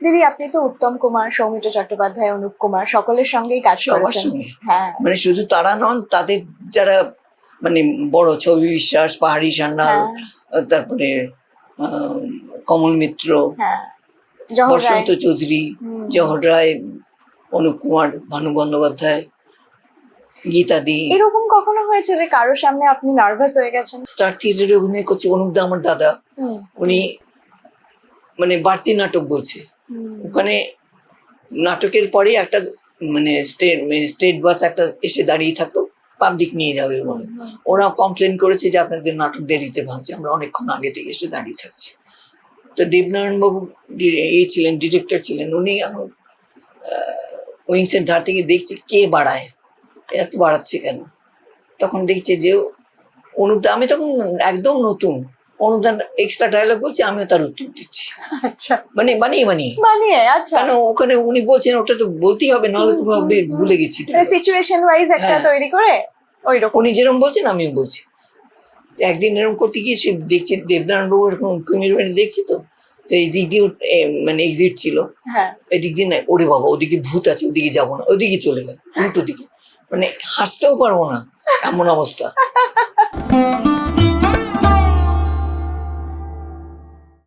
দিদি আপনি তো উত্তম কুমার সৌমিত্র চট্টোপাধ্যায় অনুপ কুমার সকলের সঙ্গেই কাজ করেছেন। হ্যাঁ। মানে শুধু তারা নন তাদের যারা মানে বড় ছবি বিশ্বাস পাহাড়ি সান্যাল হ্যাঁ। তারপরে কমল মিত্র হ্যাঁ। বসন্ত চৌধুরী জহর রায় অনুপ কুমার ভানু বন্দ্যোপাধ্যায় গীতা দি। এরকম কখনো হয়েছে যে কারোর সামনে আপনি নার্ভাস হয়ে গেছেন? স্টার থিয়েটারে অভিনয় করছে অনুপদা আমার দাদা। উনি মানে বাড়তি নাটক বলছে। ওখানে নাটকের পরে একটা মানে স্টেট স্টেট বাস একটা এসে দাঁড়িয়ে থাকতো পাবলিক নিয়ে যাবে বলে। ওরা কমপ্লেন করেছে যে আপনাদের নাটক দেরিতে ভাঙছে আমরা অনেকক্ষণ আগে থেকে এসে দাঁড়িয়ে থাকছি। তো দেবনারায়ণ বাবু এ ছিলেন ডিরেক্টর ছিলেন উনি এখন উইংসের ধার থেকে দেখছি কে বাড়ায় এত বাড়াচ্ছে কেন? তখন দেখছে যে অনুদান আমি তখন একদম নতুন অনুদান এক্সট্রা ডায়লগ বলছে আমিও তার উত্তর দিচ্ছি। আচ্ছা। মানে বানিয়ে বানিয়ে বানিয়ে আচ্ছা। কেন ওখানে উনি বলছেন ওটা তো বলতেই হবে নাহলে তো ভুলে গেছি সিচুয়েশন ওয়াইজ একটা হ্যাঁ। তৈরি করে ওই রকম উনি যেরকম বলছেন আমিও বলছি। একদিন এরকম করতে গিয়েছি দেখছি দেবনারায়ণ বাবু এরকম কুমির বাড়ি দেখছি তো তো এই দিক দিয়ে মানে এক্সিট ছিল। হ্যাঁ। এই দিক দিয়ে না ওরে বাবা ওদিকে ভূত আছে ওদিকে যাব না ওদিকে চলে গেল উল্টো দিকে। মানে হাসতেও পারব না এমন অবস্থা।